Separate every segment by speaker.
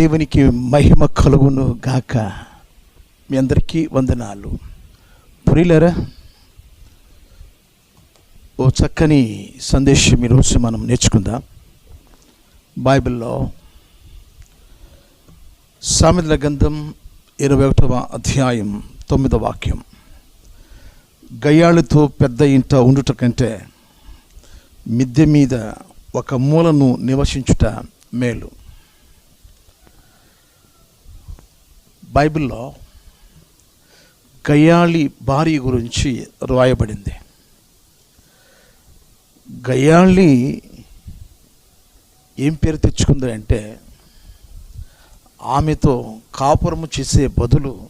Speaker 1: దేవునికి మహిమ కలుగును గాక. మీ అందరికీ వందనాలు. పురిలేరా? ఓ చక్కని సందేశం ఈరోజు మనం నేర్చుకుందాం. బైబిల్లో సామెతల గంధం ఇరవై ఒకటవ అధ్యాయం తొమ్మిదవ వాక్యం. గయ్యాళ్ళతో పెద్ద ఇంట ఉండుట కంటే మిద్దె మీద ఒక మూలను నివసించుట మేలు. బైబిల్లో గయ్యాళి భార్య గురించి రాయబడింది. గయ్యాళి ఏం పేరు తెచ్చుకుంది అంటే ఆమెతో కాపురము చేసే బదులు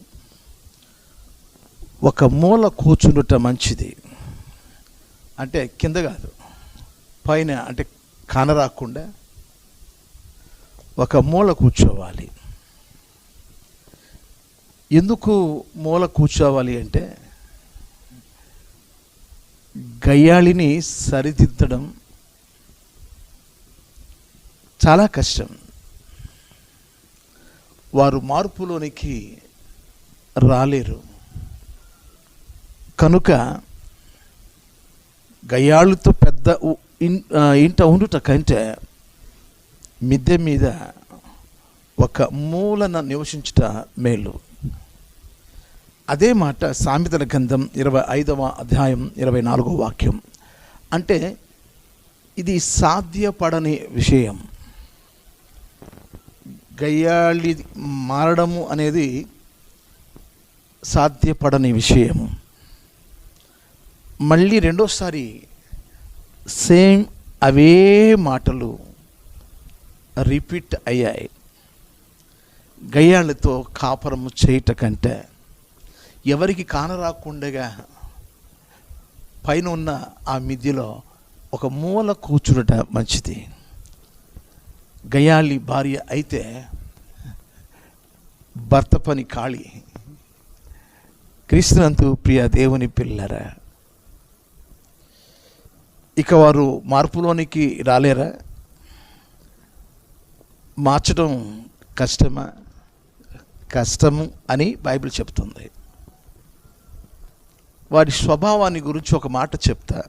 Speaker 1: ఒక మూల కూర్చుండుట మంచిది. అంటే కింద కాదు పైన అంటే కనరాకుండా ఒక మూల కూర్చోవాలి. ఎందుకు మూల కూర్చోవాలి అంటే గయ్యాళిని సరిదిద్దడం చాలా కష్టం. వారు మార్పులోనికి రాలేరు. కనుక గయ్యాళ్ళతో పెద్ద ఉ- ఇంట ఉండుట కంటే మిద్దె మీద ఒక మూలన నివసించుట మేలు. అదే మాట సామెతల గ్రంథం ఇరవై ఐదవ అధ్యాయం ఇరవై నాలుగో వాక్యం. అంటే ఇది సాధ్యపడని విషయం. గయ్యాళి మారడము అనేది సాధ్యపడని విషయం. మళ్ళీ రెండోసారి సేమ్ అవే మాటలు రిపీట్ అయ్యాయి. గయ్యాళ్ళతో కాపురము చేయట కంటే ఎవరికి కానరాకుండగా పైన ఉన్న ఆ మిద్యలో ఒక మూల కూర్చునట మంచిది. గయాలి భార్య అయితే భర్త పని ఖాళీ. క్రీస్తునంతు ప్రియ దేవుని పిల్లరా ఇక వారు మార్పులోనికి రాలేరా? మార్చడం కష్టమా? కష్టము అని బైబిల్ చెప్తుంది వారి స్వభావాన్ని గురించి ఒక మాట చెప్తా.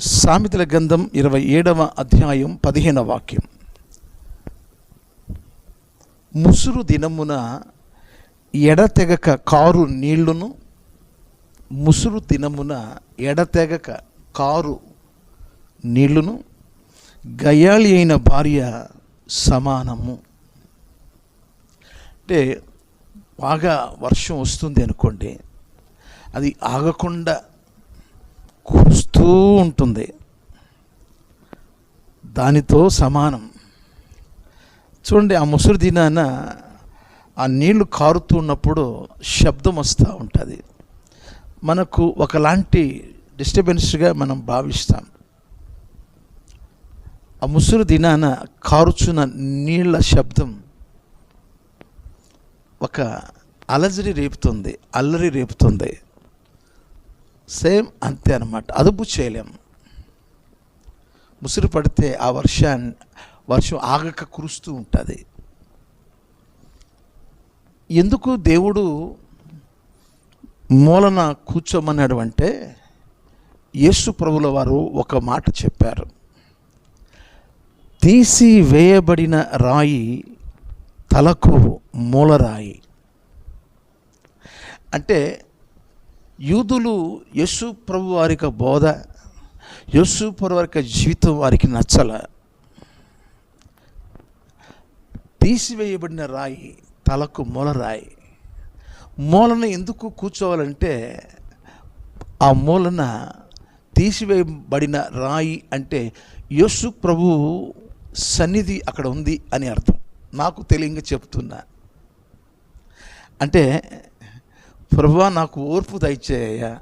Speaker 1: సామెతల గ్రంథం ఇరవై ఏడవ అధ్యాయం పదిహేనవ వాక్యం. ముసురు దినమున ఎడతెగక కారు నీళ్ళును ముసురు దినమున ఎడతెగక కారు నీళ్ళును గయాళి అయిన భార్య సమానము. అంటే బాగా వర్షం వస్తుంది అనుకోండి అది ఆగకుండా కురుస్తూ ఉంటుంది. దానితో సమానం. చూడండి ఆ ముసురు దినాన ఆ నీళ్ళు కారుతున్నప్పుడు శబ్దం వస్తూ ఉంటుంది. మనకు ఒకలాంటి డిస్టర్బెన్స్గా మనం భావిస్తాం. ఆ ముసురు దినాన కారుచున్న నీళ్ళ శబ్దం ఒక అలజడి రేపుతుంది అల్లరి రేపుతుంది. సేమ్ అంతే అనమాట అదుపు చేయలేం. ముసురు పడితే ఆ వర్షాన్ని వర్షం ఆగక కురుస్తూ ఉంటుంది. ఎందుకు దేవుడు మూలన కూర్చోమన్నాడు అంటే యేసు ప్రభుల వారు ఒక మాట చెప్పారు. తీసి వేయబడిన రాయి తలకు మూలరాయి. అంటే యూదులు యేసు ప్రభు వారి యొక్క బోధ యేసు ప్రభు వారి యొక్క జీవితం వారికి నచ్చల. తీసివేయబడిన రాయి తలకు మూలరాయి మూలన ఎందుకు కూర్చోవాలంటే ఆ మూలన తీసివేయబడిన రాయి అంటే యేసు ప్రభు సన్నిధి అక్కడ ఉంది అని అర్థం. నాకు తెలియంగా చెప్తున్నా. అంటే ప్రభువా నాకు ఓర్పు దయచేయ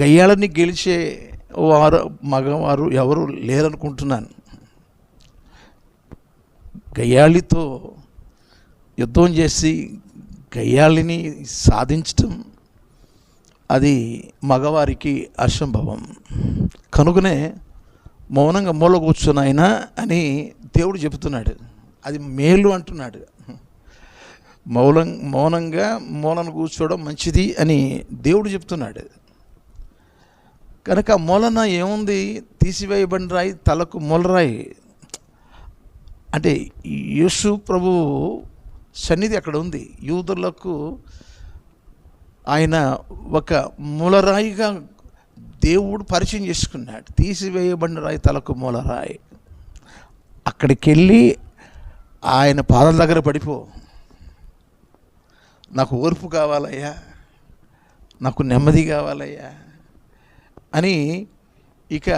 Speaker 1: గయ్యాలని గెలిచే వారు మగవారు ఎవరు లేరనుకుంటున్నాను. గయ్యాళితో యుద్ధం చేసి గయ్యాళిని సాధించటం అది మగవారికి అసంభవం. కనుకనే మౌనంగా మూల కూర్చున్నాయినా అని దేవుడు చెబుతున్నాడు. అది మేలు అంటున్నాడు. మౌనం మౌనంగా మూలన కూర్చోవడం మంచిది అని దేవుడు చెప్తున్నాడు. కనుక ఆ మూలన ఏముంది? తీసివేయబడిన రాయి తలకు మూలరాయి. అంటే యేసు ప్రభు సన్నిధి అక్కడ ఉంది. యూదులకు ఆయన ఒక మూలరాయిగా దేవుడు పరిచయం చేసుకున్నాడు. తీసివేయబడిన రాయి తలకు మూలరాయి. అక్కడికి వెళ్ళి ఆయన పాదాల దగ్గర పడిపో. నాకు ఓర్పు కావాలయ్యా నాకు నెమ్మది కావాలయ్యా అని ఇక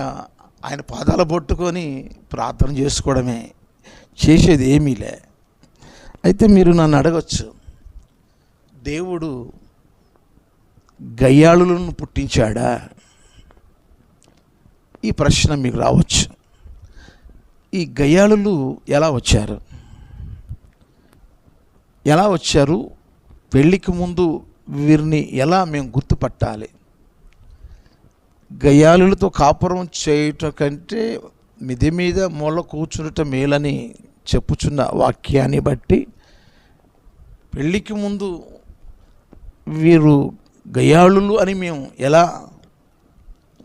Speaker 1: ఆయన పాదాలు పట్టుకొని ప్రార్థన చేసుకోవడమే. చేసేది ఏమీలే అయితే మీరు నన్ను అడగచ్చు దేవుడు గయ్యాళులను పుట్టించాడా? ఈ ప్రశ్న మీకు రావచ్చు. ఈ గయ్యాళులు ఎలా వచ్చారు? ఎలా వచ్చారు? పెళ్ళికి ముందు వీరిని ఎలా మేము గుర్తుపట్టాలి? గయ్యాలులతో కాపురం చేయటం కంటే మిది మీద మూల కూర్చుండట మేలని చెప్పుచున్న వాక్యాన్ని బట్టి పెళ్ళికి ముందు వీరు గయాళులు అని మేము ఎలా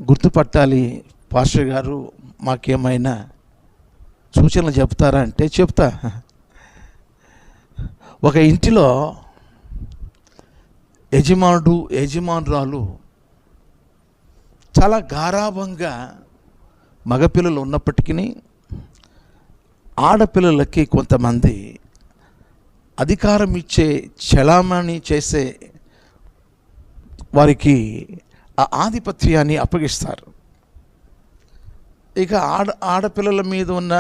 Speaker 1: గుర్తుపట్టాలి? పాస్టర్ గారు మాకేమైనా సూచనలు చెప్తారా అంటే చెప్తా. ఒక ఇంటిలో యజమానుడు యజమానురాలు చాలా గారాభంగా మగపిల్లలు ఉన్నప్పటికీ ఆడపిల్లలకి కొంతమంది అధికారం ఇచ్చే చలామణి చేసే వారికి ఆ ఆధిపత్యాన్ని అప్పగిస్తారు. ఇక ఆడ ఆడపిల్లల మీద ఉన్న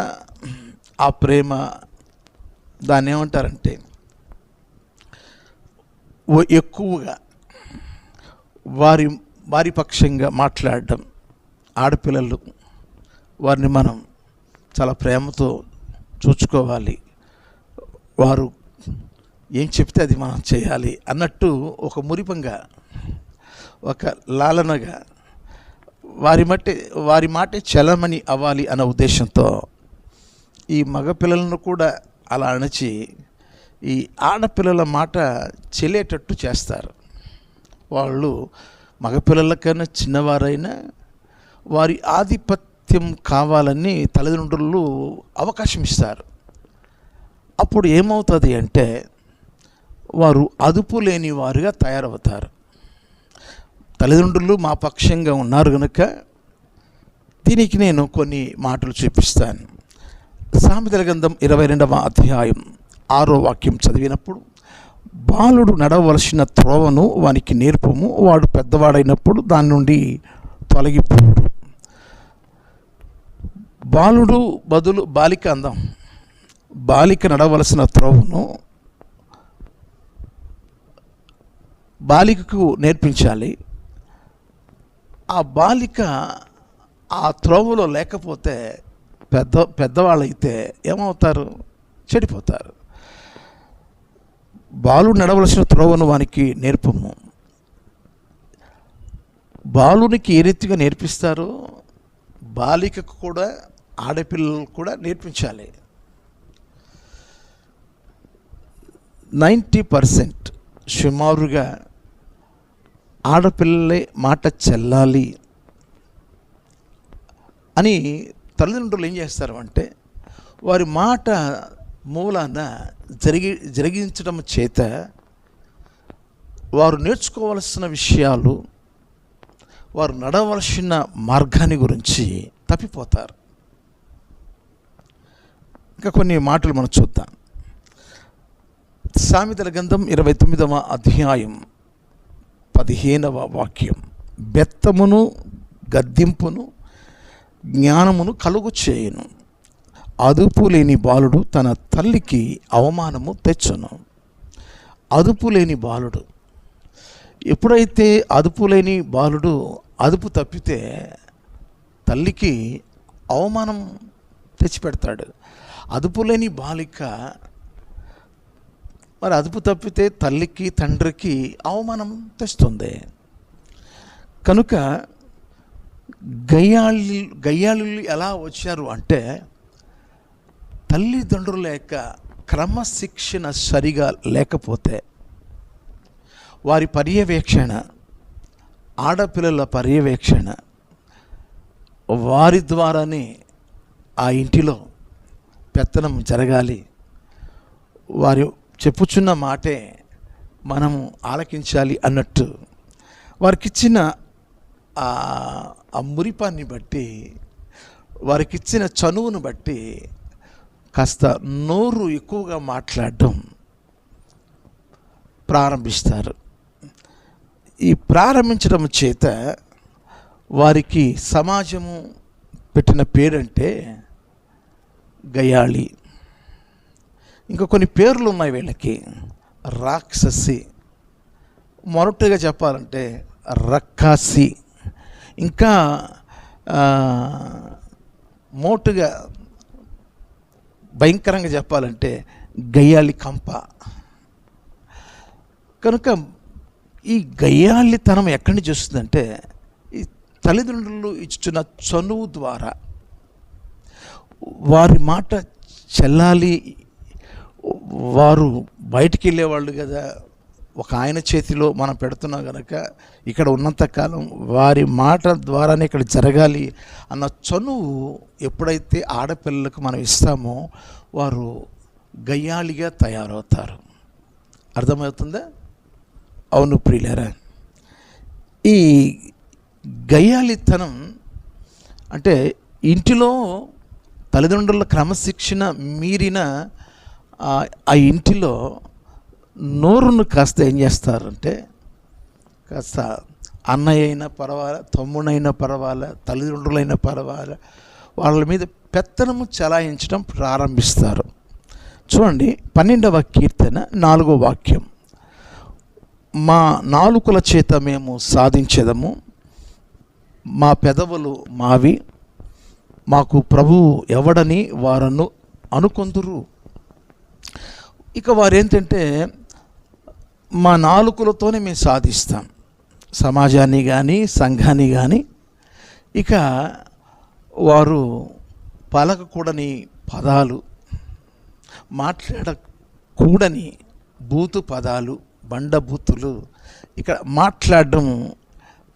Speaker 1: ఆ ప్రేమ దాన్ని ఏమంటారంటే ఎక్కువగా వారి వారి పక్షంగా మాట్లాడడం ఆడపిల్లలు వారిని మనం చాలా ప్రేమతో చూసుకోవాలి వారు ఏం చెప్తే అది మనం చేయాలి అన్నట్టు ఒక మురిపంగా ఒక లాలనగా వారి మట్టి వారి మాటే చలమని అవ్వాలి అన్న ఉద్దేశంతో ఈ మగపిల్లలను కూడా అలా అణచి ఈ ఆడపిల్లల మాట చెల్లేటట్టు చేస్తారు. వాళ్ళు మగపిల్లల కన్నా చిన్నవారైనా వారి ఆధిపత్యం కావాలని తల్లిదండ్రులు అవకాశం ఇస్తారు. అప్పుడు ఏమవుతుంది అంటే వారు అదుపు లేని వారుగా తయారవుతారు. తల్లిదండ్రులు మా పక్షంగా ఉన్నారు కనుక దీనికి నేను కొన్ని మాటలు చూపిస్తాను. సామెతల గ్రంథం ఇరవై రెండవ అధ్యాయం. ఆరో వాక్యం చదివినప్పుడు బాలుడు నడవలసిన త్రోవను వానికి నేర్పము. వాడు పెద్దవాడైనప్పుడు దాని నుండి తొలగిపోడు బాలుడు బదులు బాలిక అందం. బాలిక నడవలసిన త్రోవను బాలికకు నేర్పించాలి. ఆ బాలిక ఆ త్రోవలో లేకపోతే పెద్ద పెద్దవాళ్ళైతే ఏమవుతారు? చెడిపోతారు. బాలు నడవలసిన త్రోవను వానికి నేర్పము. బాలునికి ఏ రీతిగా నేర్పిస్తారో బాలికకు కూడా ఆడపిల్లలు కూడా నేర్పించాలి. నైంటీ పర్సెంట్ సుమారుగా ఆడపిల్లలే మాట చెల్లాలి అని తల్లిదండ్రులు ఏం చేస్తారు అంటే వారి మాట మూలాన జరిగి జరిగించడం చేత వారు నేర్చుకోవలసిన విషయాలు వారు నడవలసిన మార్గాన్ని గురించి తప్పిపోతారు. ఇంకా కొన్ని మాటలు మనం చూద్దాం. సామెతల గ్రంథం ఇరవై తొమ్మిదవ అధ్యాయం పదిహేనవ వాక్యం. బెత్తమును గద్దింపును జ్ఞానమును కలుగు చేయను. అదుపు లేని బాలుడు తన తల్లికి అవమానము తెచ్చును. అదుపు లేని బాలుడు. ఎప్పుడైతే అదుపు లేని బాలుడు అదుపు తప్పితే తల్లికి అవమానం తెచ్చిపెడతాడు. అదుపు లేని బాలిక మరి అదుపు తప్పితే తల్లికి తండ్రికి అవమానం తెస్తుంది. కనుక గయ్యాళి గయ్యాళులు ఎలా వచ్చారు అంటే తల్లిదండ్రుల యొక్క క్రమశిక్షణ సరిగా లేకపోతే వారి పర్యవేక్షణ ఆడపిల్లల పర్యవేక్షణ వారి ద్వారానే ఆ ఇంటిలో పెత్తనం జరగాలి. వారు చెప్పుచున్న మాటే మనము ఆలకించాలి అన్నట్టు వారికిచ్చిన ఆ ఆ మురిపాన్ని బట్టి వారికిచ్చిన చనువును బట్టి కాస్త నోరు ఎక్కువగా మాట్లాడడం ప్రారంభిస్తారు. ఈ ప్రారంభించడం చేత వారికి సమాజము పెట్టిన పేరంటే గయాళి. ఇంకా కొన్ని పేర్లు ఉన్నాయి వీళ్ళకి. రాక్షసి. మొరటుగా చెప్పాలంటే రక్కాసి. ఇంకా మోటుగా భయంకరంగా చెప్పాలంటే గయ్యాళి కంప. కనుక ఈ గయ్యాళితనం ఎక్కడి నుంచి వస్తుందంటే ఈ తల్లిదండ్రులు ఇచ్చిన చనువు ద్వారా. వారి మాట చెల్లాలి. వారు బయటికి వెళ్ళేవాళ్ళు కదా. ఒక ఆయన చేతిలో మనం పెడుతున్నాం కనుక ఇక్కడ ఉన్నంతకాలం వారి మాట ద్వారానే ఇక్కడ జరగాలి అన్న చనువు ఎప్పుడైతే ఆడపిల్లలకు మనం ఇస్తామో వారు గయ్యాళిగా తయారవుతారు. అర్థమవుతుందా? అవును ప్రియులరా ఈ గయ్యాళితనం అంటే ఇంటిలో తల్లిదండ్రుల క్రమశిక్షణ మీరిన ఆ- ఆ ఇంటిలో నోరును కాస్త ఏం చేస్తారంటే కాస్త అన్నయ్య అయినా పర్వాలే తమ్ముడైనా పర్వాలే తల్లిదండ్రులైనా పర్వాలే వాళ్ళ మీద పెత్తనము చలాయించడం ప్రారంభిస్తారు. చూడండి పన్నెండవ కీర్తన నాలుగో వాక్యం. మా నాలుకల చేత మేము సాధించేదము మా పెదవులు మావి మాకు ప్రభువు ఎవడని వారను అనుకొందురు. ఇక వారేంటంటే మా నాలుకలతోనే మేము సాధిస్తాం. సమాజాన్ని కానీ సంఘాన్ని కానీ ఇక వారు పలకకూడని పదాలు మాట్లాడకూడని బూతు పదాలు బండబూతులు ఇక్కడ మాట్లాడడం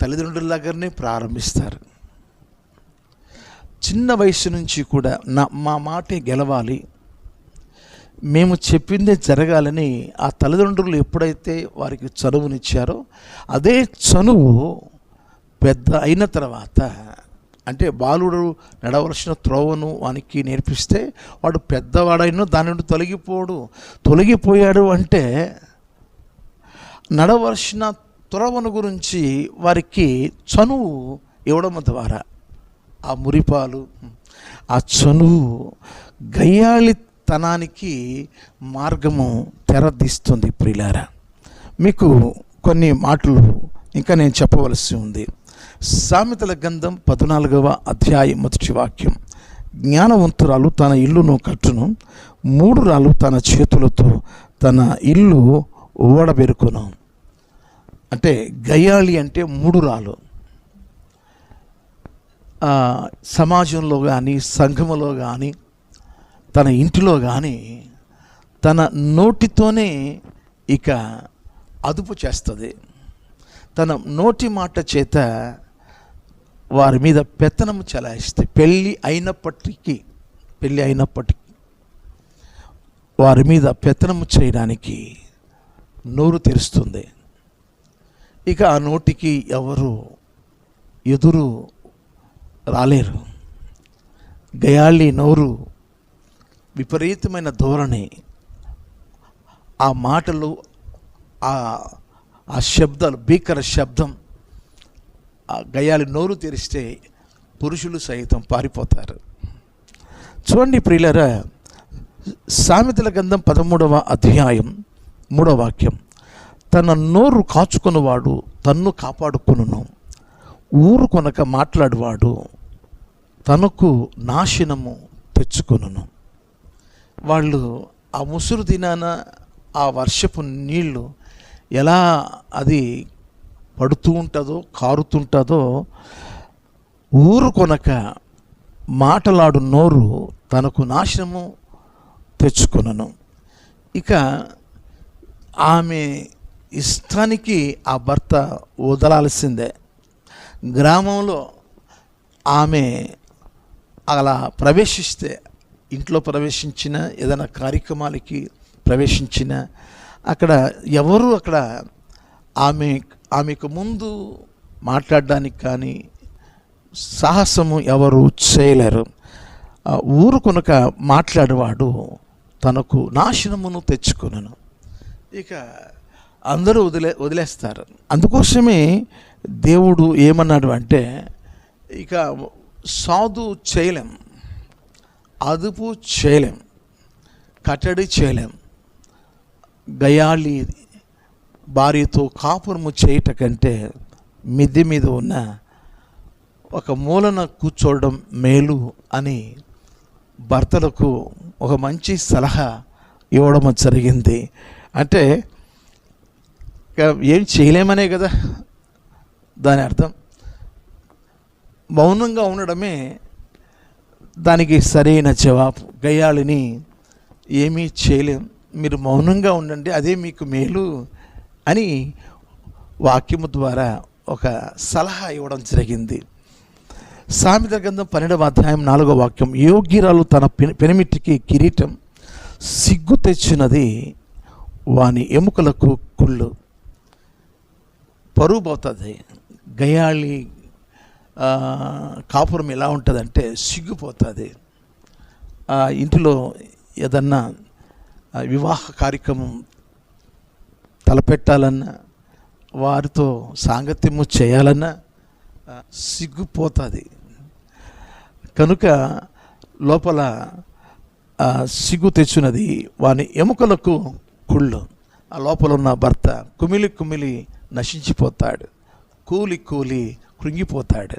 Speaker 1: తల్లిదండ్రుల దగ్గరనే ప్రారంభిస్తారు. చిన్న వయసు నుంచి కూడా నా మా మాటే గెలవాలి. మేము చెప్పిందే జరగాలని ఆ తల్లిదండ్రులు ఎప్పుడైతే వారికి చనువునిచ్చారో అదే చనువు పెద్ద అయిన తర్వాత అంటే బాలుడు నడవలసిన త్రోవను వానికి నేర్పిస్తే వాడు పెద్దవాడైనా దాని నుండి తొలగిపోడు. తొలగిపోయాడు అంటే నడవలసిన త్రోవను గురించి వారికి చనువు ఇవ్వడం ద్వారా ఆ మురిపాలు ఆ చనువు గయ్యాళి తనానికి మార్గము తెరదీస్తుంది ప్రియులారా మీకు కొన్ని మాటలు ఇంకా నేను చెప్పవలసి ఉంది. సామెతల గంధం పద్నాలుగవ అధ్యాయం మొదటి వాక్యం. జ్ఞానవంతురాలు తన ఇల్లును కట్టును మూడు రాళ్ళు తన చేతులతో తన ఇల్లు ఓడబెరుకును. అంటే గయాలి అంటే మూడు రాళ్ళు సమాజంలో కానీ సంఘములో కానీ తన ఇంటిలో కానీ తన నోటితోనే ఇక అదుపు చేస్తుంది. తన నోటి మాట చేత వారి మీద పెత్తనం చలాయిస్తే పెళ్ళి అయినప్పటికీ పెళ్ళి అయినప్పటికీ వారి మీద పెత్తనము చేయడానికి నోరు తెరుస్తుంది. ఇక ఆ నోటికి ఎవరు ఎదురు రాలేరు. గయాళి నోరు విపరీతమైన ధోరణి. ఆ మాటలు ఆ ఆ శబ్దాలు భీకర శబ్దం ఆ గయాలి నోరు తెరిస్తే పురుషులు సైతం పారిపోతారు. చూడండి ప్రియులరా సామెతల గంధం పదమూడవ అధ్యాయం మూడవ వాక్యం. తన నోరు కాచుకున్నవాడు తన్ను కాపాడుకును ఊరు కొనక మాట్లాడువాడు తనకు నాశనము తెచ్చుకొనును. వాళ్ళు ఆ ముసురు దినాన ఆ వర్షపు నీళ్ళు ఎలా అది పడుతూ ఉంటుందో కారుతుంటుందో ఊరు కొనక మాటలాడు నోరు తనకు నాశనము తెచ్చుకొనను. ఇక ఆమె ఇష్టానికి ఆ భర్త వదలాల్సిందే. గ్రామంలో ఆమె అలా ప్రవేశిస్తే ఇంట్లో ప్రవేశించిన ఏదైనా కార్యక్రమాలకి ప్రవేశించిన అక్కడ ఎవరు అక్కడ ఆమె ఆమెకు ముందు మాట్లాడడానికి కానీ సాహసము ఎవరు చేయలేరు. ఆ ఊరు కొనుక మాట్లాడేవాడు తనకు నాశనమును తెచ్చుకున్నాను ఇక అందరూ వదిలే వదిలేస్తారు. అందుకోసమే దేవుడు ఏమన్నాడు అంటే ఇక సాధు చేయలేం. అదుపు చేయలేం. కట్టడి చేయలేం. గయాళి భార్యతో కాపురము చేయట కంటే మిద్దె మీద ఉన్న ఒక మూలన కూర్చోవడం మేలు అని భర్తలకు ఒక మంచి సలహా ఇవ్వడం జరిగింది. అంటే ఏం చేయలేమనే కదా దాని అర్థం. మౌనంగా ఉండడమే దానికి సరైన జవాబు. గయాళిని ఏమీ చేయలేం. మీరు మౌనంగా ఉండండి అదే మీకు మేలు అని వాక్యము ద్వారా ఒక సలహా ఇవ్వడం జరిగింది. సామెత గ్రంథం పన్నెండవ అధ్యాయం నాలుగో వాక్యం. యోగ్యురాలు తన పెని- పెనిమిటికి కిరీటం సిగ్గు తెచ్చినది వాని ఎముకలకు కుళ్ళు. పరువు పోతుంది. గయాళి కాపురం ఎలా ఉంటుందంటే సిగ్గుపోతుంది. ఆ ఇంటిలో ఏదన్నా వివాహ కార్యక్రమం తలపెట్టాలన్నా వారితో సాంగత్యము చేయాలన్నా సిగ్గుపోతుంది. కనుక లోపల సిగ్గు తెచ్చున్నది వాని ఎముకలకు కుళ్ళు. ఆ లోపల ఉన్న భర్త కుమిలి కుమిలి నశించిపోతాడు. కూలి కూలి కృంగిపోతాడు.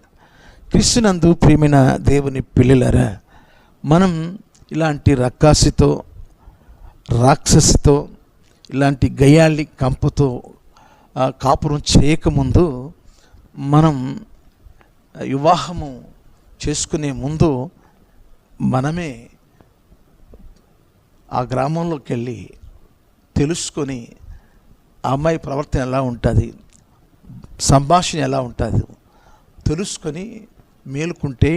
Speaker 1: క్రిస్తునందు ప్రేమిన దేవుని పిల్లలరా మనం ఇలాంటి రక్కాసితో రాక్షసితో ఇలాంటి గయాళి కంపతో కాపురం చేయకముందు మనం వివాహము చేసుకునే ముందు మనమే ఆ గ్రామంలోకి వెళ్ళి తెలుసుకొని ఆ అమ్మాయి ప్రవర్తన ఎలా ఉంటుంది సంభాషణ ఎలా ఉంటుంది తెలుసుకొని మేలుకుంటే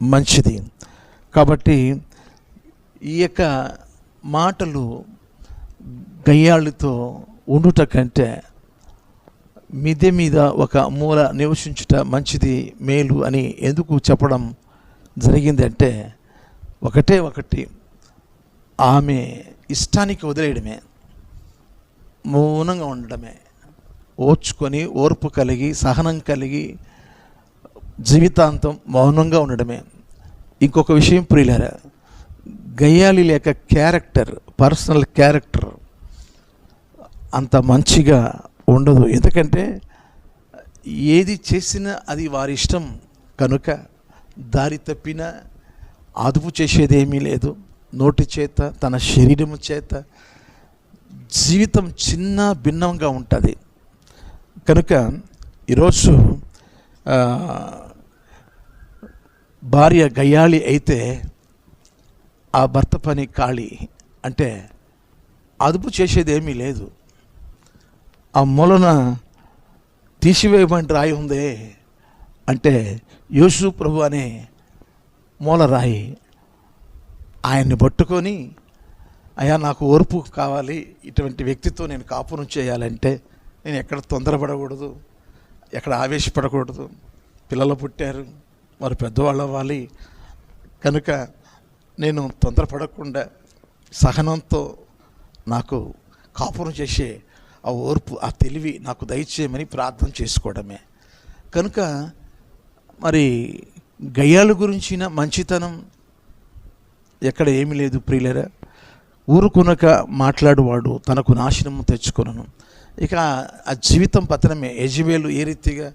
Speaker 1: మంచిది. కాబట్టి ఈ యొక్క మాటలు గయ్యాళ్ళతో ఉండుట కంటే మిద్దె మీద ఒక మూల నివసించుట మంచిది మేలు అని ఎందుకు చెప్పడం జరిగిందంటే ఒకటే ఒకటి. ఆమె ఇష్టానికి వదిలేయడమే మౌనంగా ఉండడమే. ఓర్చుకొని ఓర్పు కలిగి సహనం కలిగి జీవితాంతం మౌనంగా ఉండడమే. ఇంకొక విషయం ప్రియులారా గయ్యాలి లేక క్యారెక్టర్ పర్సనల్ క్యారెక్టర్ అంత మంచిగా ఉండదు. ఎందుకంటే ఏది చేసినా అది వారి ఇష్టం. కనుక దారి తప్పిన అదుపు చేసేదేమీ లేదు. నోటి చేత తన శరీరము చేత జీవితం చిన్న భిన్నంగా ఉంటుంది. కనుక ఈరోజు భార్య గయ్యాళి అయితే ఆ భర్త పని ఖాళీ అంటే అదుపు చేసేది ఏమీ లేదు. ఆ మూలన తీసివేయబడిన రాయి ఉందే అంటే యేసు ప్రభు అనే మూల రాయి ఆయన్ని పట్టుకొని అయ్యా నాకు ఓర్పు కావాలి. ఇటువంటి వ్యక్తితో నేను కాపురం చేయాలంటే నేను ఎక్కడ తొందరపడకూడదు. ఎక్కడ ఆవేశపడకూడదు. పిల్లలు పుట్టారు వారు పెద్దవాళ్ళు అవ్వాలి. కనుక నేను తొందరపడకుండా సహనంతో నాకు కాపురం చేసే ఆ ఓర్పు ఆ తెలివి నాకు దయచేయమని ప్రార్థన చేసుకోవడమే. కనుక మరి గయ్యాల గురించిన మంచితనం ఎక్కడ ఏమీ లేదు ప్రియులరా. ఊరుకునక మాట్లాడువాడు తనకు నాశనము తెచ్చుకొనను. ఇక ఆ జీవితం పతనమే. యజమేలు ఏ రీతిగా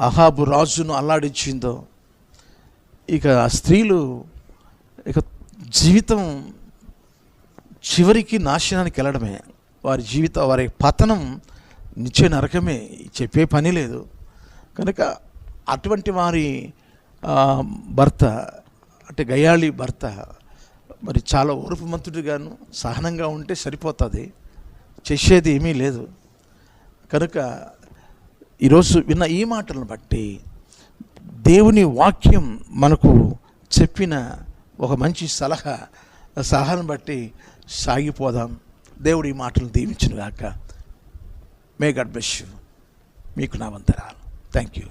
Speaker 1: అహాబు రాజును అల్లాడించిందో ఇక ఆ స్త్రీలు ఇక జీవితం చివరికి నాశనానికి వెళ్ళడమే. వారి జీవిత వారి పతనం నిత్య నరకమే. చెప్పే పని లేదు. కనుక అటువంటి వారి భర్త అంటే గయాళి భర్త మరి చాలా ఓర్పుమంతుడిగాను సహనంగా ఉంటే సరిపోతుంది. చేసేది ఏమీ లేదు. కనుక ఈరోజు విన్న ఈ మాటలను బట్టి దేవుని వాక్యం మనకు చెప్పిన ఒక మంచి సలహా సలహాను బట్టి సాగిపోదాం. దేవుడి ఈ మాటలు దీవించిన గాక మే గడ్ బ్లెస్ యూ మీకు నా వంతరాలు థ్యాంక్ యూ